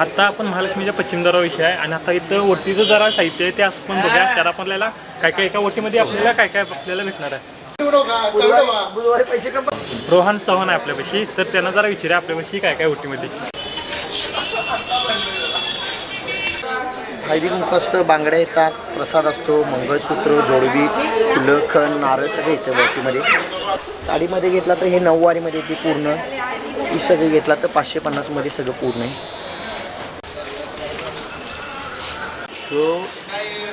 आता आपण महालक्ष्मीच्या पश्चिम दराविषयी आहे. आणि आता इथं ओटीचं जरा साहित्य आहे ते असं पण बघूया. त्याला आपल्याला काय काय एका ओटीमध्ये आपल्याला काय काय आपल्याला भेटणार आहे. बुधवारी पैसे कम रोहन चव्हाण आहे आपल्यापाशी. तर त्यांना जरा विचारूया आपल्यापाशी काय काय ओटीमध्ये. हळदी कुंकू असतं बांगड्या येतात प्रसाद असतो मंगळसूत्र जोडवी फुलं खण नारळ सगळे येतं वटीमध्ये साडीमध्ये घेतला तर हे नऊवारीमध्ये येते पूर्ण. ही सगळी घेतला तर पाचशे पन्नासमध्ये सगळं पूर्ण आहे. तो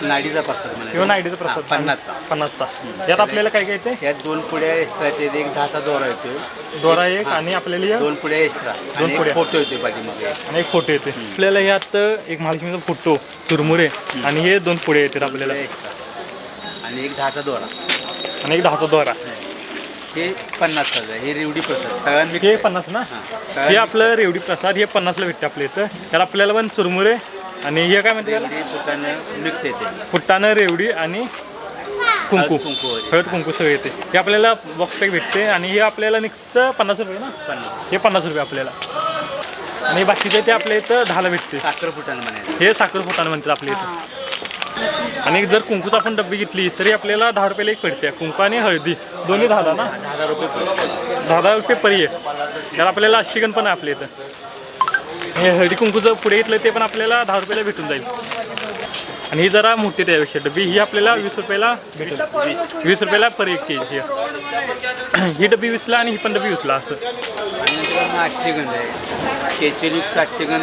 नाडीचा प्रसाद म्हणायचा. किंवा नायडीचा हा, प्रसाद पन्नासचा. पन्नासचा. यात आपल्याला काय काय येते? यात दोन पुड्या एक्स्ट्रा येते एक दहाचा दोरा येतो. दोरा एक आणि आपल्याला दोन पुड्या एक्स्ट्रा दोन आणि पुड्या. फोटो येते पाठीमध्ये आणि एक फोटो येते. आपल्याला यात एक महालक्ष्मीचा फोटो चुरमुरे आणि हे दोन पुढे येतात आपल्याला. एक्स्ट्रा आणि एक दहाचा दोरा. आणि एक दहाचा दोरा. हे पन्नासचा आहे. हे रेवडी प्रसाद. सगळ्यांना मिक्स हे. पन्नास ना? हा, आपलं रेवडी प्रसाद हे पन्नासला भेटते आपल्या इथं. त्याला आपल्याला पण चुरमुरे आणि हे काय म्हणते त्याला? रेवडी फुटानं मिक्स येते. फुट्टानं रेवडी आणि कुंकू. हळद कुंकू वगैरे. हळद कुंकू सगळे येते. हे आपल्याला बॉक्स पॅक भेटते आणि हे आपल्याला निघतं पन्नास रुपये ना? पन्नास. हे पन्नास रुपये आपल्याला. आणि बाकीचे ते आपल्या इथं दहाला भेटते. साखर फुटानं म्हणायचं. हे साखर फुटानं म्हणतात आपल्या इथं. आणि जर कुंकूच आपण डब्बी घेतली तरी आपल्याला दहा रुपयाला एक पडते. कुंकू आणि हळदी. दोन्ही दहा ना? दहा हजार रुपये. दहा दहा रुपये परी आहे. त्याला आपल्याला अष्टिकन पण आहे आपल्या इथं. हे हळदी कुंकूचं पुढे घेतलं ते पण आपल्याला दहा रुपयाला भेटून जाईल. आणि ही जरा मोठी त्यापेक्षा. डब्बी ही आपल्याला वीस रुपयाला भेटेल. वीस रुपयाला पर एक के जी ही डब्बी वीसला आणि ही पण डब्बी वीसला असं.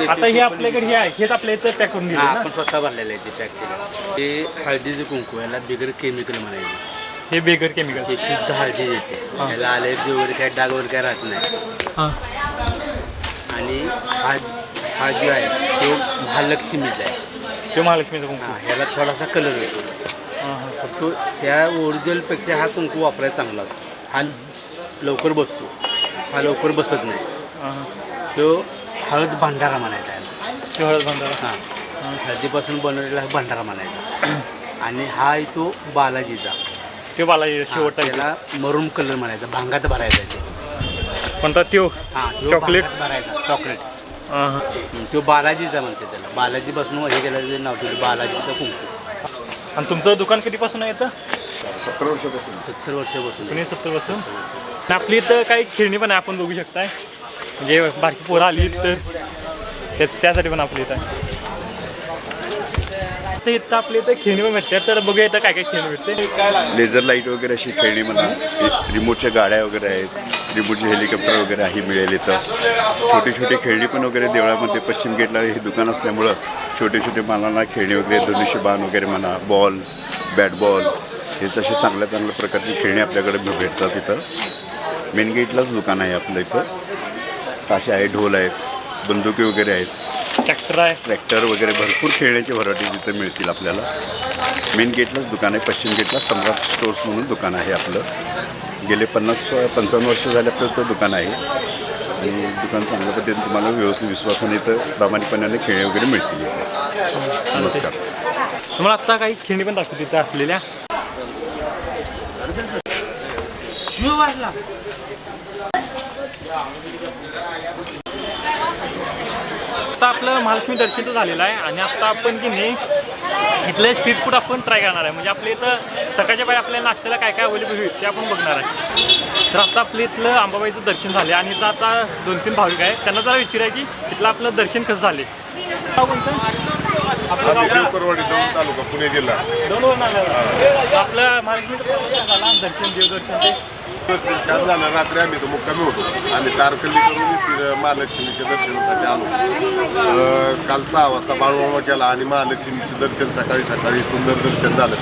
आता हे आपल्याकडे हे आहे. हेच आपल्या इथं पॅक करून दिले हा ना? आपण स्वतः भरलेलं आहे ते पॅक केलं ते हळदीचं कुंकू याला बिगर केमिकल म्हणायचं. हे बेगर केमिकल ते शुद्ध हळदी येते याला अलर्जी वगैरे काय डाग वगैरे काय राहत नाही. हां. आणि हा हा जो आहे तो महालक्ष्मीचा आहे. ते महालक्ष्मीचं कुंकू. हा ह्याला थोडासा कलर येतो. हां हां. तो त्या ओरिजिनलपेक्षा हा कुंकू वापरायला चांगला असतो हा लवकर बसतो. हा लवकर बसत नाही. हां हां. तो हळद भांडारा म्हणायचा आहे ते हळद बांधारा हां. हळदीपासून बनवलेला हा भांडारा म्हणायचा. आणि हा आहे तो बालाजीचा. ते बाला हा, शेवट त्याला मरून कलर म्हणायचा. भांगात भरायचा आहे ते. कोणता त्यो हा तो चॉकलेट? भरायचा चॉकलेट. हां हां हं, तो बालाजीचा म्हणते त्याला. बालाजीपासून हे केलं ते नाव ठेवलं बालाजीचा कुंकू. आणि तुमचं दुकान कधीपासून आहे इथं? सत्तर वर्षापासून. पुणे सत्तरपासून आणि आपली इथं काही खेळणी पण आहे आपण बघू शकताय. म्हणजे बारकी पोरं आली तर त्या- त्यासाठी पण आपली इथं तर इथं आपल्या इथं खेळणी पण भेटते तर बघूया इथं काय काय खेळणी भेटते. लेझर लाइट वगैरे अशी खेळणी म्हणा रिमोटच्या गाड्या वगैरे आहेत. रिमोटचे हेलिकॉप्टर वगैरे ही मिळेल इथं. छोटी छोटी खेळणी पण वगैरे देवळामध्ये पश्चिम गेटला हे दुकान असल्यामुळं छोटे छोटे मालांना खेळणी वगैरे धनुष्य बाण वगैरे म्हणा बॉल बॅट बॉल हेच असे चांगल्या चांगल्या प्रकारची खेळणी आपल्याकडे भेटतात इथं. मेन गेटलाच दुकान आहे आपलं इथं. ताशे आहे ढोल आहेत बंदुकी वगैरे आहेत. ट्रॅक्टर आहे. ट्रॅक्टर वगैरे भरपूर खेळण्याची व्हरायटी तिथं मिळतील आपल्याला. मेन गेटलाच दुकान आहे पश्चिम गेटला सम्राट स्टोर्स म्हणून दुकान आहे आपलं. गेले पन्नास पंचावन्न वर्ष झाले आपलं तो दुकान आहे. आणि दुकान चांगल्या पद्धतीने तुम्हाला व्यवस्थित विश्वासाने इथं प्रामाणिकपणाने खेळी वगैरे मिळतील. नमस्कार. तुम्हाला आत्ता काही खेळणी पण दाखवते तिथं असलेल्या. आता आपलं महालक्ष्मी दर्शन झालेलं आहे. आणि आता आपण की नाही इथलं स्ट्रीट फूड आपण ट्राय करणार आहे. म्हणजे आपल्या इथं सकाळच्या पाहिजे आपल्या नाश्त्याला काय काय अवेलेबल होईल ते आपण बघणार आहे. तर आता आपलं इथलं अंबाबाईचं दर्शन झाले आणि इथं आता दोन तीन भाविक आहे त्यांना जरा विचाराय की इथलं आपलं दर्शन कसं झाले कोणतं करवाडी दौंड तालुका पुणे जिल्हा. दोन वरून आलं आपलं महालक्ष्मी झाला दर्शन देवदर्शन ते. छान झालं रात्री आम्ही तर मुक्कामी होतो. आम्ही तारकर्ली करून महालक्ष्मीच्या दर्शनासाठी आलो. काल सहा वाजता बाळूमामा केला आणि महालक्ष्मीचं दर्शन सकाळी सकाळी सुंदर दर्शन झालं.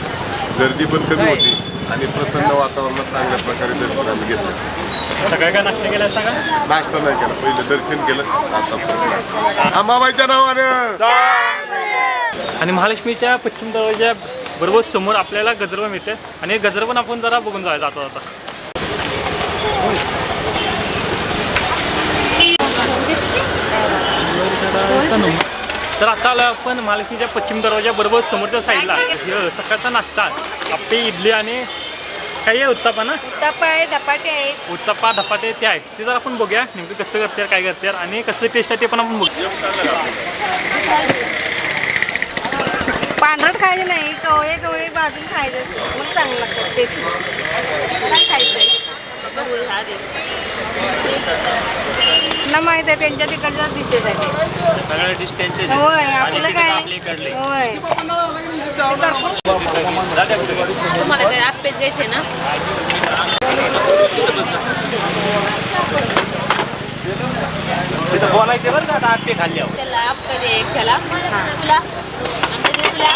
गर्दी पण कमी होती आणि प्रसन्न वातावरणात चांगल्या प्रकारे दर्शन आम्ही घेतलं. सकाळी काय नाश्ता केला नाश्ता नाही केला पहिलं दर्शन केलं आता. अंबाबाईच्या नावानं. आणि महालक्ष्मीच्या पश्चिम दरवाजा बरोबर समोर आपल्याला गजर मिळते. आणि हे गजर पण आपण जरा बघून जायचं आता आता तर आता आलो आपण महालक्ष्मीच्या पश्चिम दरवाजा बरोबर समोरच्या साईडला सकाळचा नाश्ता. आपली इडली आणि काही आहे उत्तापा ना? उत्तप्पा आहे धपाटे आहेत. उत्तप्पा धपाटे ते आहेत. ते जर आपण बघूया. नेमकं कसं करतात काय करतात आणि कसं टेस्ट आहे ते पण आपण बघू पांढरट खायचे नाही. कवळे कवळे भाजून खायचे असते मग चांगलं लागतं. टेस्ट खायचंय ना माहीत आहे त्यांच्या तिकडच्याच डिशेस आहे. सगळ्या डिश त्यांचे होय आपलं काय? होय. तुम्हाला काय आप्पे द्यायचे ना? तिथं बोलायचे बरं का आता त्याला एक त्याला तुला? तुला?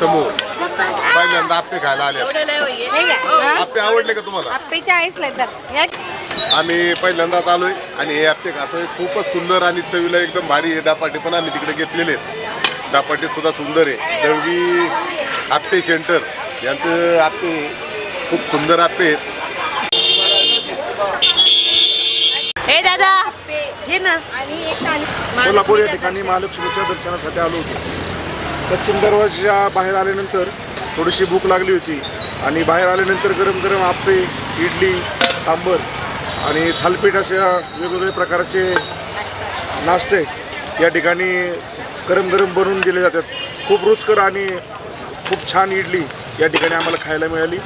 समोर पहिल्यांदा आप्पे खायला आले. एवढं लय हे. हा? आप्पे आवडले का तुम्हाला? आप्पे चाळीसला आहेत तर. या. आम्ही पहिल्यांदाच आलोय आणि हे आप्पे खातोय. खूपच सुंदर आणि चवीला एकदम भारी आहे. दापाटी पण आम्ही तिकडे घेतलेले आहेत. दापाटी सुद्धा सुंदर आहे. दळवी आप्पे सेंटर यांचं आप्पे खूप सुंदर आप्पे आहेत. हे दादा घे ना. आणि एक थाली कोल्हापूर या ठिकाणी दर्शन. महालक्ष्मीच्या दर्शनासाठी आलो होतो. पश्चिम दरवाजा बाहेर आल्यानंतर थोडीशी भूक लागली होती. आणि बाहेर आल्यानंतर गरम गरम आप्पे इडली सांबर आणि थालपीठ अशा वेगवेगळ्या प्रकारचे नाश्ते या ठिकाणी गरम गरम बनवून दिले जातात. खूप रुचकर आणि खूप छान इडली या ठिकाणी आम्हाला खायला मिळाली.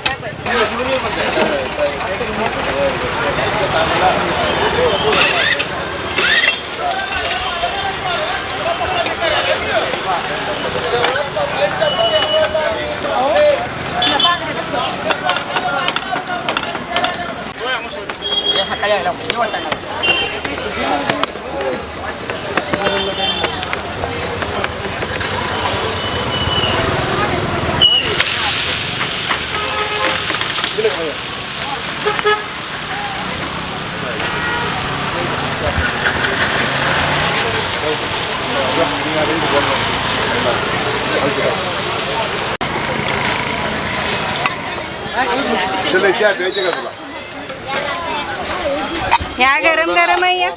ह्या गरम गरम आहे या.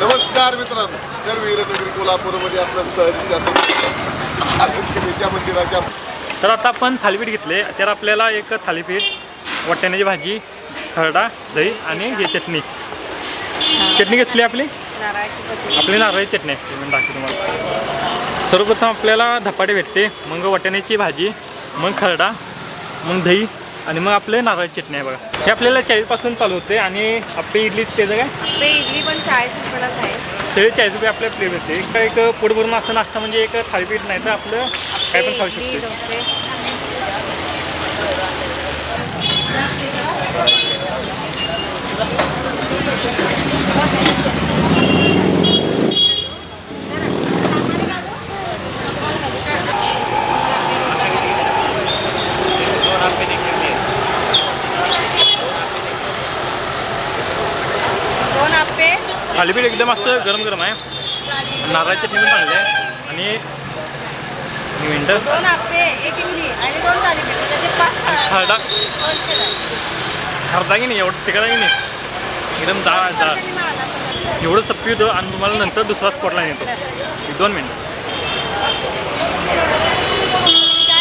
नमस्कार मित्रांनो. तर वीरनगरी कोल्हापूरमध्ये आपलं सहर्ष महालक्ष्मीच्या मंदिराच्या तर आता आपण थालीपीठ घेतले. तर आपल्याला एक थालीपीठ वाटाण्याची भाजी खरडा दही आणि हे चटणी. चटणी कसली आपली. आपली नारळाची चटणी असते मी दाखवते तुम्हाला सर्वप्रथम आपल्याला धपाटे भेटते मग वाटाण्याची भाजी मग खरडा मग दही आणि मग आपले नारळाची चटणी आहे बघा. हे आपल्याला चाळीसपासून चालू होते आणि आपली इडली त्याचं काय इडली पण चाळीस रुपयालाच आहे. ते चाळीस रुपये आपल्या प्लेट भेटते एक एक पोट भरून असं नाश्ता म्हणजे एक थालीपीठ नाही तर आपलं काय पण खाऊ शकतो थालीपीठ एकदम असं गरम गरम आहे. नारळाची पण चांगली आहे आणि मिनटं थाळ्या. खरडा. खरडा की नाही? एवढं तिकडा की नाही? एकदम डाळ डाळ एवढं सप्पी होतं आणि तुम्हाला नंतर दुसरा स्पॉटला नेतो एक दोन मिनटं.